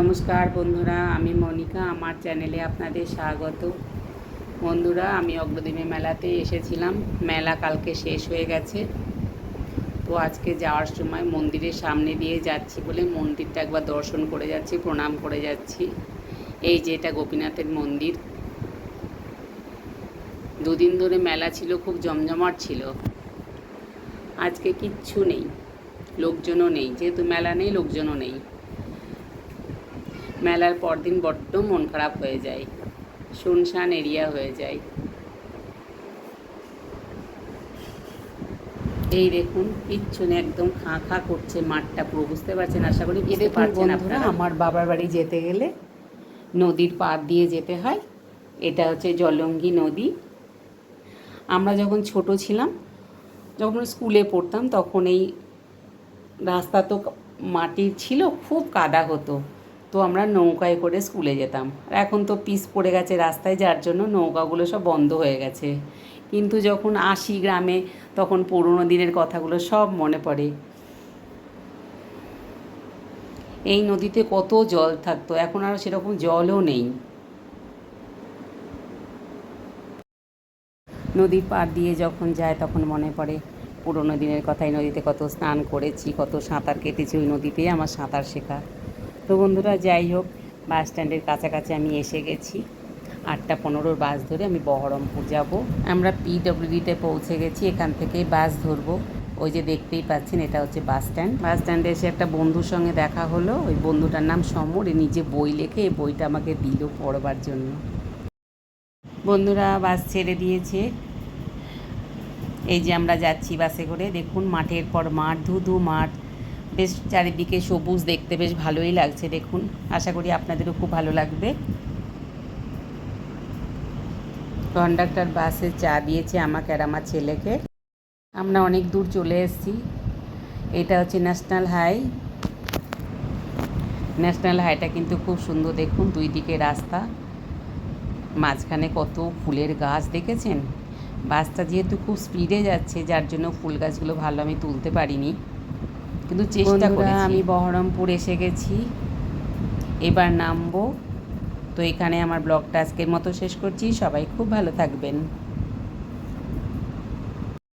নমস্কার বন্ধুরা, আমি মনিকা, আমার চ্যানেলে আপনাদের স্বাগত। বন্ধুরা, আমি অগ্রদিনে মেলাতে এসেছিলাম। মেলা কালকে শেষ হয়ে গেছে। তো আজকে যাওয়ার সময় মন্দিরের সামনে দিয়ে যাচ্ছি বলে মন্দিরটা একবার দর্শন করে যাচ্ছি, প্রণাম করে যাচ্ছি। এই যে এটা গোপীনাথের মন্দির। দুদিন ধরে মেলা ছিল, খুব জমজমাট ছিল। আজকে কিচ্ছু নেই। লোকজনও নেই, যেহেতু মেলা নেই, লোকজনও নেই। মেলার পরদিন বড্ড মন খারাপ হয়ে যায়। শুনশান এরিয়া হয়ে যায়। এই দেখুন নেই একদম খাঁ খাঁ করছে মাঠটা পুরো বুঝতে পারছেন? আশা করি বুঝতে পারছেন আপনারা। আমার বাবার বাড়ি যেতে গেলে নদীর পাড় দিয়ে যেতে হয়। এটা হচ্ছে জলঙ্গি নদী। আমরা যখন ছোট ছিলাম যখন স্কুলে পড়তাম তখন এই রাস্তা তো মাটির ছিল খুব কাদা হতো। তো আমরা নৌকায় করে স্কুলে যেতাম। আর এখন তো পিস পড়ে গেছে রাস্তায়, যার জন্য নৌকাগুলো সব বন্ধ হয়ে গেছে। কিন্তু যখন আসি গ্রামে, তখন পুরোনো দিনের কথাগুলো সব মনে পড়ে। এই নদীতে কত জল থাকতো, এখন আর সেরকম জলও নেই। নদীর পাড় দিয়ে যখন যায়, তখন মনে পড়ে, পুরোনো দিনের কথাই নদীতে কত স্নান করেছি, কত সাঁতার কেটেছি, ওই নদীতেই আমার সাঁতার শেখা। তো বন্ধুরা, যাই হোক, বাস স্ট্যান্ডের কাছাকাছি আমি এসে গেছি। আটটা পনেরোর বাস ধরে আমি বহরমপুর যাব। আমরা পিডব্লিউডিতে পৌঁছে গেছি, এখান থেকেই বাস ধরবো। ওই যে দেখতেই পাচ্ছেন, এটা হচ্ছে বাস স্ট্যান্ড। বাস স্ট্যান্ডে এসে একটা বন্ধুর সঙ্গে দেখা হলো। ওই বন্ধুটার নাম সমর, এ নিজে বই লেখে এই বইটা আমাকে দিল পড়বার জন্য। বন্ধুরা, বাস ছেড়ে দিয়েছে। এই যে আমরা যাচ্ছি বাসে করে। দেখুন, মাঠের পর মাঠ ধু ধু মাঠ। বেশ চারিদিকে সবুজ দেখতে বেশ ভালোই লাগছে, দেখুন। আশা করি আপনাদেরও খুব ভালো লাগবে। কন্ডাক্টর বাসে চা দিয়েছে আমাকে আর আমার ছেলেকে। আমরা অনেক দূর চলে এসেছি। এটা হচ্ছে ন্যাশনাল হাই ন্যাশনাল হাইটা কিন্তু খুব সুন্দর, দেখুন, দুই দিকে রাস্তা। মাঝখানে কত ফুলের গাছ, দেখেছেন? বাসটা যেহেতু খুব স্পিডে যাচ্ছে, যার জন্য ফুল গাছগুলো ভালো আমি তুলতে পারিনি। কিন্তু চেষ্টা করে আমি বহরমপুর এসে গেছি। এবার নামবো। তো এখানে আমার ব্লগটা আজকের মতো শেষ করছি। সবাই খুব ভালো থাকবেন।